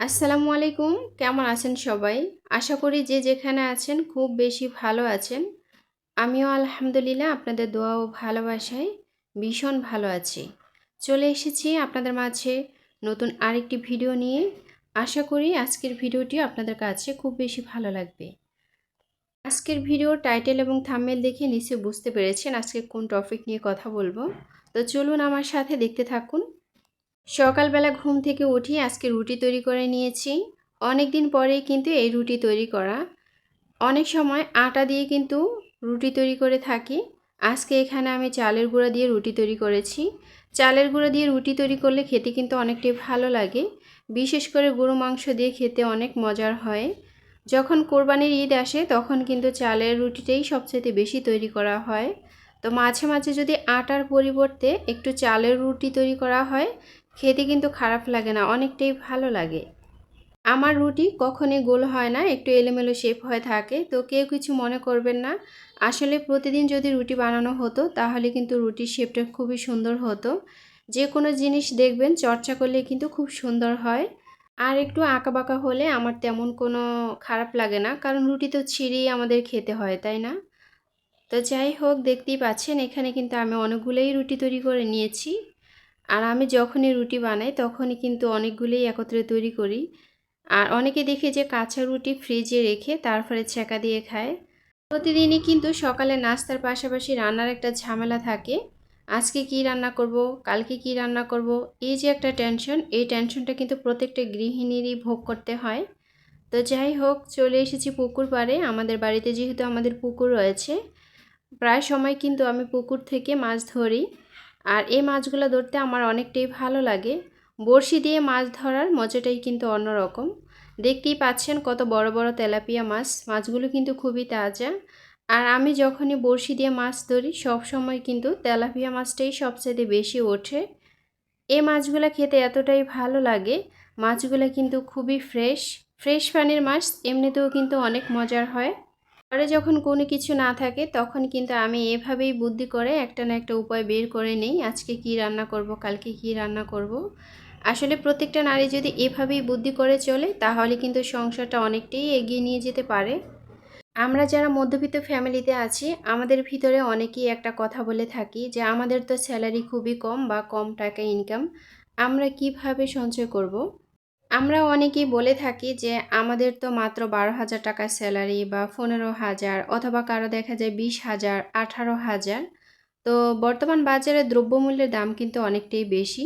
আসসালামু আলাইকুম। কেমন আছেন সবাই? আশা করি যে যেখানে আছেন খুব বেশি ভালো আছেন। আমিও আলহামদুলিল্লাহ আপনাদের দোয়া ও ভালোবাসায় ভীষণ ভালো আছি। চলে এসেছি আপনাদের মাঝে নতুন আরেকটি ভিডিও নিয়ে। আশা করি আজকের ভিডিওটি আপনাদের কাছে খুব বেশি ভালো লাগবে। আজকের ভিডিও টাইটেল এবং থাম্বেল দেখে নিশ্চয়ই বুঝতে পেরেছেন আজকে কোন টপিক নিয়ে কথা বলব। তো চলুন আমার সাথে দেখতে থাকুন। সকালবেলা ঘুম থেকে উঠি আজকে রুটি তৈরি করে নিয়েছি। অনেক দিন পরেই কিন্তু এই রুটি তৈরি করা। অনেক সময় আটা দিয়ে কিন্তু রুটি তৈরি করে থাকি। আজকে এখানে আমি চালের গুঁড়া দিয়ে রুটি তৈরি করেছি। চালের গুঁড়া দিয়ে রুটি তৈরি করলে খেতে কিন্তু অনেকটাই ভালো লাগে। বিশেষ করে গরু মাংস দিয়ে খেতে অনেক মজার হয়। যখন কোরবানির ঈদ আসে তখন কিন্তু চালের রুটিটাই সবচেয়ে বেশি তৈরি করা হয়। তো মাঝে মাঝে যদি আটার পরিবর্তে একটু চালের রুটি তৈরি করা হয়, খেতে কিন্তু খারাপ লাগে না, অনেকটাই ভালো লাগে। আমার রুটি কখনই গোল হয় না, একটু এলোমেলো শেপ হয়ে থাকে, তো কেউ কিছু মনে করবেন না। আসলে প্রতিদিন যদি রুটি বানানো হতো, তাহলে কিন্তু রুটির শেপটা খুবই সুন্দর হতো। যে কোনো জিনিস দেখবেন, চর্চা করলে কিন্তু খুব সুন্দর হয়। আর একটু আঁকা বাঁকা হলে আমার তেমন কোনো খারাপ লাগে না, কারণ রুটি তো ছিঁড়েই আমাদের খেতে হয়, তাই না? তো যাই হোক, দেখতেই পাচ্ছেন, এখানে কিন্তু আমি অনেকগুলোই রুটি তৈরি করে নিয়েছি। আর আমি যখনই রুটি বানাই, তখনই কিন্তু অনেকগুলোই একত্রে তৈরি করি। আর অনেকে দেখে যে কাঁচা রুটি ফ্রিজে রেখে তারপরে ছেঁকা দিয়ে খায়। প্রতিদিনই কিন্তু সকালে নাস্তার পাশাপাশি রান্নার একটা ঝামেলা থাকে। আজকে কি রান্না করব, কালকে কি রান্না করব, এই যে একটা টেনশন, এই টেনশনটা কিন্তু প্রত্যেকটা গৃহিণীরই ভোগ করতে হয়। তো যাই হোক, চলে এসেছি পুকুর পাড়ে। আমাদের বাড়িতে যেহেতু আমাদের পুকুর রয়েছে প্রায় সময় কিন্তু আমি পুকুর থেকে মাছ ধরি। আর এই মাছগুলো ধরতে আমার অনেকটাই ভালো লাগে। বড়শি দিয়ে মাছ ধরার মজাটাই কিন্তু অন্যরকম। দেখতেই পাচ্ছেন কত বড় বড় তেলাপিয়া মাছ। মাছগুলো কিন্তু খুবই তাজা। আর আমি যখনই বড়শি দিয়ে মাছ ধরি, সব সময় কিন্তু তেলাপিয়া মাছটাই সবচেয়ে বেশি ওঠে। এই মাছগুলো খেতে এতটাই ভালো লাগে। মাছগুলো কিন্তু খুবই ফ্রেশ। ফ্রেশ পানির মাছ, এমনিতেও কিন্তু অনেক মজার হয়। পরে যখন কোনো কিছু না থাকে, তখন কিন্তু আমি এভাবেই বুদ্ধি করে একটা না একটা উপায় বের করে নেই, আজকে কি রান্না করব, কালকে কি রান্না করব আসলে প্রত্যেকটা নারী যদি এভাবেই বুদ্ধি করে চলে, তাহলে কিন্তু সংসারটা অনেকটাই এগিয়ে নিয়ে যেতে পারে আমরা যারা মধ্যবিত্ত ফ্যামিলিতে আছি, আমাদের ভিতরে অনেকেই একটা কথা বলে থাকি যে, আমাদের তো স্যালারি খুবই কম বা কম টাকা ইনকাম, আমরা কীভাবে সঞ্চয় করব। আমরা অনেকেই বলে থাকি যে আমাদের তো মাত্র বারো হাজার টাকা স্যালারি বা পনেরো হাজার অথবা কারও দেখা যায় বিশ হাজার, আঠারো হাজার তো বর্তমান বাজারে দ্রব্যমূল্যের দাম কিন্তু অনেকটাই বেশি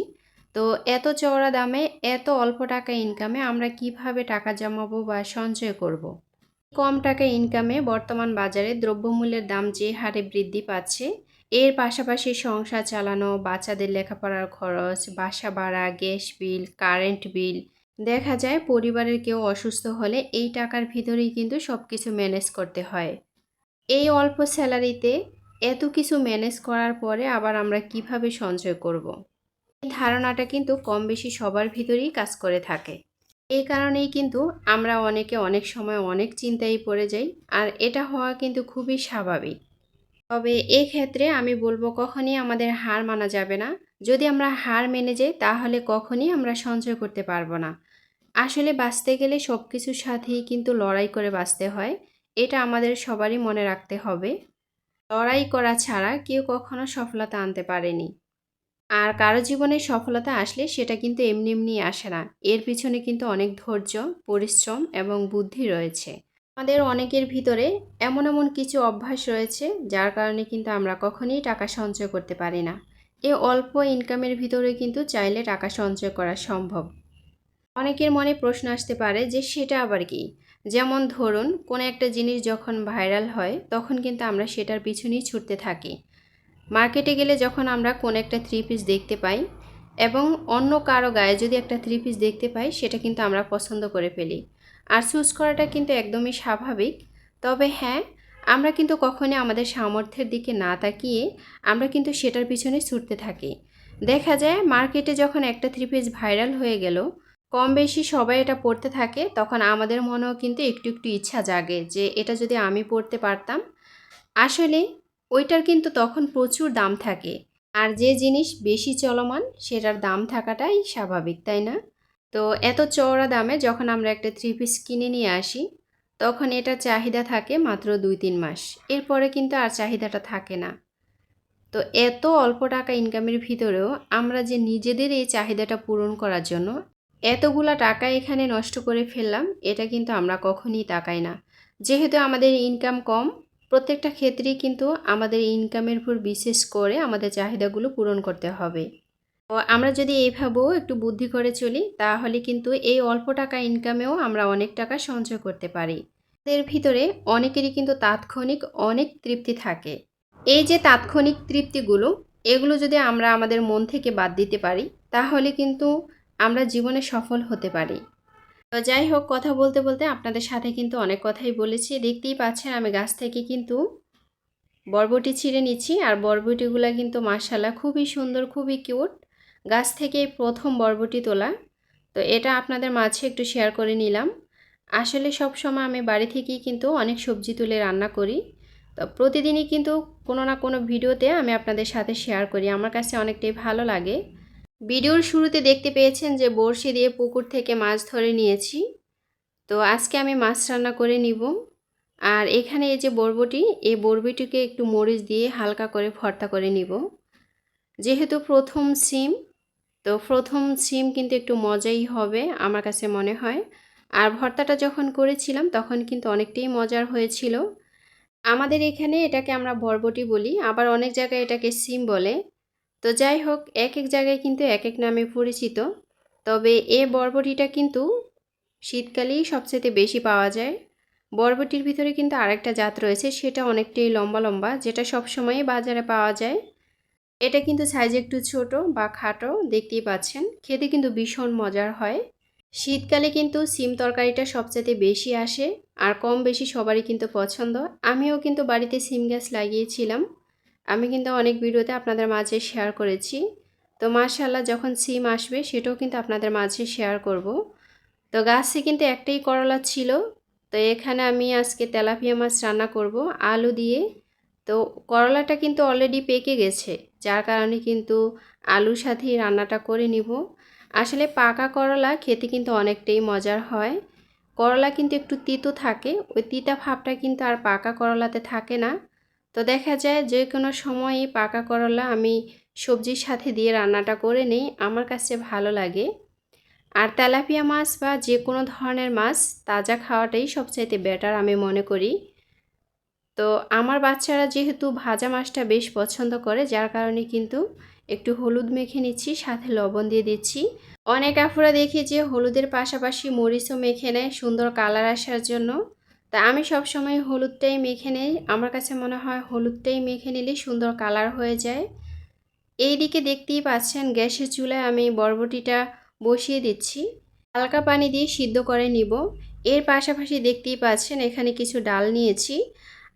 তো এত চওড়া দামে, এত অল্প টাকা ইনকামে আমরা কীভাবে টাকা জমাবো বা সঞ্চয় করব। কম টাকা ইনকামে বর্তমান বাজারে দ্রব্যমূল্যের দাম যে হারে বৃদ্ধি পাচ্ছে, এর পাশাপাশি সংসার চালানো, বাচ্চাদের লেখাপড়ার খরচ, বাসা ভাড়া, গ্যাস বিল কারেন্ট বিল দেখা যায় পরিবারের কেউ অসুস্থ হলে এই টাকার ভিতরেই কিন্তু সব কিছু ম্যানেজ করতে হয়। এই অল্প স্যালারিতে এত কিছু ম্যানেজ করার পরে আবার আমরা কীভাবে সঞ্চয় করব। এই ধারণাটা কিন্তু কম বেশি সবার ভিতরেই কাজ করে থাকে। এই কারণেই কিন্তু আমরা অনেকে অনেক সময় অনেক চিন্তায় পড়ে যাই আর এটা হওয়া কিন্তু খুবই স্বাভাবিক। তবে এক্ষেত্রে আমি বলব কখনই আমাদের হার মানা যাবে না। যদি আমরা হার মেনে যাই তাহলে কখনই আমরা সঞ্চয় করতে পারব না। আসলে বাঁচতে গেলে সব কিছুর সাথেই কিন্তু লড়াই করে বাঁচতে হয়। এটা আমাদের সবারই মনে রাখতে হবে। লড়াই করা ছাড়া কেউ কখনো সফলতা আনতে পারেনি। আর কারও জীবনে সফলতা আসলে সেটা কিন্তু এমনি এমনি আসে না। এর পিছনে কিন্তু অনেক ধৈর্য, পরিশ্রম এবং বুদ্ধি রয়েছে। আমাদের অনেকের ভিতরে এমন এমন কিছু অভ্যাস রয়েছে, যার কারণে কিন্তু আমরা কখনই টাকা সঞ্চয় করতে পারি না। এ অল্প ইনকামের ভিতরে কিন্তু চাইলে টাকা সঞ্চয় করা সম্ভব। অনেকের মনে প্রশ্ন আসতে পারে যে সেটা আবার কি? যেমন ধরুন, কোনো একটা জিনিস যখন ভাইরাল হয়, তখন কিন্তু আমরা সেটার পিছনেই ছুটতে থাকি। মার্কেটে গেলে যখন আমরা কোনো একটা থ্রি পিস দেখতে পাই এবং অন্য কারও গায়ে যদি একটা থ্রি পিস দেখতে পাই, সেটা কিন্তু আমরা পছন্দ করে ফেলি। আর চুজ করাটা কিন্তু একদমই স্বাভাবিক। তবে হ্যাঁ আমরা কিন্তু কখনই আমাদের সামর্থ্যের দিকে না তাকিয়ে আমরা কিন্তু সেটার পিছনে ছুটতে থাকি। দেখা যায়, মার্কেটে যখন একটা থ্রি পিস ভাইরাল হয়ে গেল কম বেশি সবাই এটা পড়তে থাকে, তখন আমাদের মনেও কিন্তু একটু একটু ইচ্ছা জাগে যে এটা যদি আমি পড়তে পারতাম। আসলে ওইটার কিন্তু তখন প্রচুর দাম থাকে, আর যে জিনিস বেশি চলমান সেটার দাম থাকাটাই স্বাভাবিক, তাই না? তো এত চওড়া দামে যখন আমরা একটা থ্রি পিস কিনে নিয়ে আসি, তখন এটার চাহিদা থাকে মাত্র দুই তিন মাস, এরপরে কিন্তু আর চাহিদাটা থাকে না। তো এত অল্প টাকা ইনকামের ভিতরেও আমরা যে নিজেদের এই চাহিদাটা পূরণ করার জন্য এতগুলা টাকা এখানে নষ্ট করে ফেললাম, এটা কিন্তু আমরা কখনই তাকাই না। যেহেতু আমাদের ইনকাম কম, প্রত্যেকটা ক্ষেত্রেই কিন্তু আমাদের ইনকামের উপর বিশেষ করে আমাদের চাহিদাগুলো পূরণ করতে হবে। আমরা যদি এইভাবেও একটু বুদ্ধি করে চলি, তাহলে কিন্তু এই অল্প টাকা ইনকামেও আমরা অনেক টাকা সঞ্চয় করতে পারি। এর ভিতরে অনেকেরই কিন্তু তাৎক্ষণিক অনেক তৃপ্তি থাকে। এই যে তাৎক্ষণিক তৃপ্তিগুলো, এগুলো যদি আমরা আমাদের মন থেকে বাদ দিতে পারি, তাহলে কিন্তু আমরা জীবনে সফল হতে পারি। তো যাই হোক, কথা বলতে বলতে আপনাদের সাথে কিন্তু অনেক কথাই বলেছি। দেখতেই পাচ্ছেন আমি গাছ থেকে কিন্তু বরবটি ছিঁড়ে নিচ্ছি আর বরবটিগুলো কিন্তু মাসাল্লাহ খুবই সুন্দর, খুবই কিউট। গাছ থেকে প্রথম বরবটি তোলা। তো এটা আপনাদের মাঝে একটু শেয়ার করে নিলাম। আসলে সব সময় আমি বাড়ি থেকেই কিন্তু অনেক সবজি তুলে রান্না করি। তো প্রতিদিনই কিন্তু কোনো না কোনো ভিডিওতে আমি আপনাদের সাথে শেয়ার করি। আমার কাছে অনেকটাই ভালো লাগে। ভিডিওর শুরুতে দেখতে পেয়েছেন যে বড়শি দিয়ে পুকুর থেকে মাছ ধরে নিয়েছি। তো আজকে আমি মাছ রান্না করে নিব। আর এখানে এই যে বরবটি, এই বরবটিকে একটু মরিচ দিয়ে হালকা করে ভর্তা করে নিব। যেহেতু প্রথম সিম, তো প্রথম সিম কিন্তু একটু মজাই হবে আমার কাছে মনে হয়। আর ভর্তাটা যখন করেছিলাম, তখন কিন্তু অনেকটাই মজার হয়েছিল। আমাদের এখানে এটাকে আমরা বরবটি বলি, আবার অনেক জায়গায় এটাকে সিম বলে। তো যাই হোক এক এক জায়গায় কিন্তু এক এক নামে পরিচিত। তবে এ বরবটিটা কিন্তু শীতকালেই সবচেয়ে বেশি পাওয়া যায়। বরবটির ভিতরে কিন্তু আরেকটা জাত রয়েছে, সেটা অনেকটাই লম্বা লম্বা, যেটা সবসময়ই বাজারে পাওয়া যায়। এটা কিন্তু সাইজ একটু ছোট বা খাটো, দেখতেই পাচ্ছেন। খেতে কিন্তু ভীষণ মজার হয়। শীতকালে কিন্তু সিম তরকারিটা সবচেয়ে বেশি আসে, আর কম বেশি সবারই কিন্তু পছন্দ। আমিও কিন্তু বাড়িতে সিম গাছ লাগিয়েছিলাম। আমি কিন্তু অনেক ভিডিওতে আপনাদের মাঝে শেয়ার করেছি। তো মাশাল্লাহ যখন সিম আসবে, সেটাও কিন্তু আপনাদের মাঝে শেয়ার করব। তো গাছে কিন্তু একটাই করলা ছিল। তো এখানে আমি আজকে তেলাপিয়া মাছ রান্না করব, আলু দিয়ে। তো করলাটা কিন্তু অলরেডি পেকে গেছে, যার কারণে কিন্তু আলুর সাথেই রান্নাটা করে নিব। আসলে পাকা করলা খেতে কিন্তু অনেকটাই মজার হয়। করলা কিন্তু একটু তিতো থাকে, ওই তিতা ভাবটা কিন্তু আর পাকা করলাতে থাকে না। তো দেখা যায় যে কোনো সময়ই পাকা করলা আমি সবজির সাথে দিয়ে রান্নাটা করে নেই, আমার কাছে ভালো লাগে। আর তেলাপিয়া মাছ বা যে কোনো ধরনের মাছ তাজা খাওয়াটাই সবচাইতে বেটার আমি মনে করি। তো আমার বাচ্চারা যেহেতু ভাজা মাছটা বেশ পছন্দ করে, যার কারণে কিন্তু একটু হলুদ মেখে নিচ্ছি, সাথে লবণ দিয়ে দিচ্ছি। অনেক আফুরা দেখি যে হলুদের পাশাপাশি মরিচও মেখে নেয়, সুন্দর কালার আসার জন্য। তা আমি সবসময় হলুদটাই মেখে নেই। আমার কাছে মনে হয় হলুদটাই মেখে নিলে সুন্দর কালার হয়ে যায়। এই দিকে দেখতেই পাচ্ছেন গ্যাসের চুলায় আমি বরবটিটা বসিয়ে দিচ্ছি। হালকা পানি দিয়ে সিদ্ধ করে নিব। এর পাশাপাশি দেখতেই পাচ্ছেন এখানে কিছু ডাল নিয়েছি।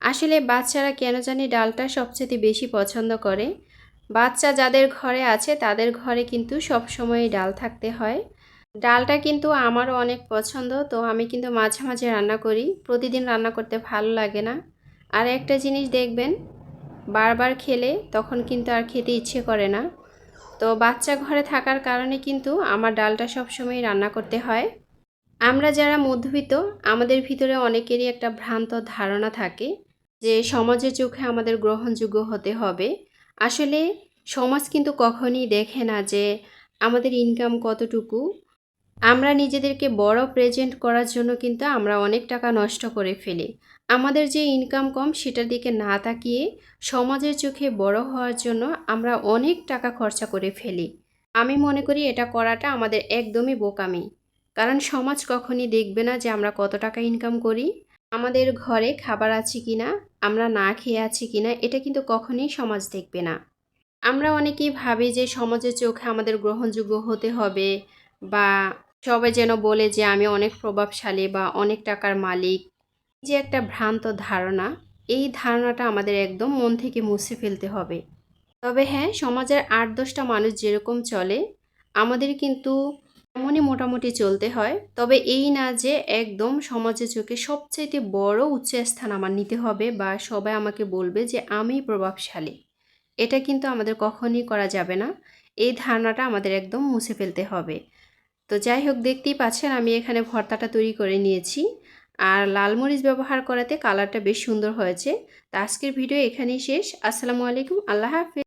আসলে বাচ্চারা কেন জানি ডালটা সবচেয়ে বেশি পছন্দ করে। বাচ্চা যাদের ঘরে আছে তাদের ঘরে কিন্তু সব সময় ডাল থাকতে হয়। ডালটা কিন্তু আমারও অনেক পছন্দ, তো আমি কিন্তু মাঝে মাঝে রান্না করি। প্রতিদিন রান্না করতে ভালো লাগে না। আর একটা জিনিস দেখবেন, বারবার খেলে তখন কিন্তু আর খেতে ইচ্ছে করে না। তো বাচ্চা ঘরে থাকার কারণে কিন্তু আমার ডালটা সবসময় রান্না করতে হয়। আমরা যারা মধ্যবিত্ত, আমাদের ভিতরে অনেকেরই একটা ভ্রান্ত ধারণা থাকে যে সমাজের চোখে আমাদের গ্রহণযোগ্য হতে হবে। আসলে সমাজ কিন্তু কখনই দেখে না যে আমাদের ইনকাম কতটুকু আমরা নিজেদেরকে বড় প্রেজেন্ট করার জন্য কিন্তু আমরা অনেক টাকা নষ্ট করে ফেলি। আমাদের যে ইনকাম কম, সেটার দিকে না তাকিয়ে সমাজের চোখে বড় হওয়ার জন্য আমরা অনেক টাকা খরচা করে ফেলি। আমি মনে করি এটা করাটা আমাদের একদমই বোকামি। কারণ সমাজ কখনই দেখবে না যে আমরা কত টাকা ইনকাম করি। আমাদের ঘরে খাবার আছে কি না আমরা না খেয়ে আছি কি না এটা কিন্তু কখনই সমাজ দেখবে না। আমরা অনেকেই ভাবি যে সমাজের চোখে আমাদের গ্রহণযোগ্য হতে হবে বা সবাই যেন বলে যে আমি অনেক প্রভাবশালী বা অনেক টাকার মালিক। যে একটা ভ্রান্ত ধারণা, এই ধারণাটা আমাদের একদম মন থেকে মুছে ফেলতে হবে। তবে হ্যাঁ সমাজের আট দশটা মানুষ যেরকম চলে, আমাদের কিন্তু এমনই মোটামুটি চলতে হয়। তবে এই না যে একদম সমাজের চোখে সবচাইতে বড় উচ্চ স্থান আমার নিতে হবে বা সবাই আমাকে বলবে যে আমি প্রভাবশালী, এটা কিন্তু আমাদের কখনই করা যাবে না। এই ধারণাটা আমাদের একদম মুছে ফেলতে হবে। তো যাই হোক দেখতেই পাচ্ছেন আমি এখানে ভর্তাটা তৈরি করে নিয়েছি। আর লাল মরিচ ব্যবহার করাতে কালারটা বেশ সুন্দর হয়েছে। তো আজকের ভিডিও এখানেই শেষ। আসসালামু আলাইকুম, আল্লাহ হাফিজ।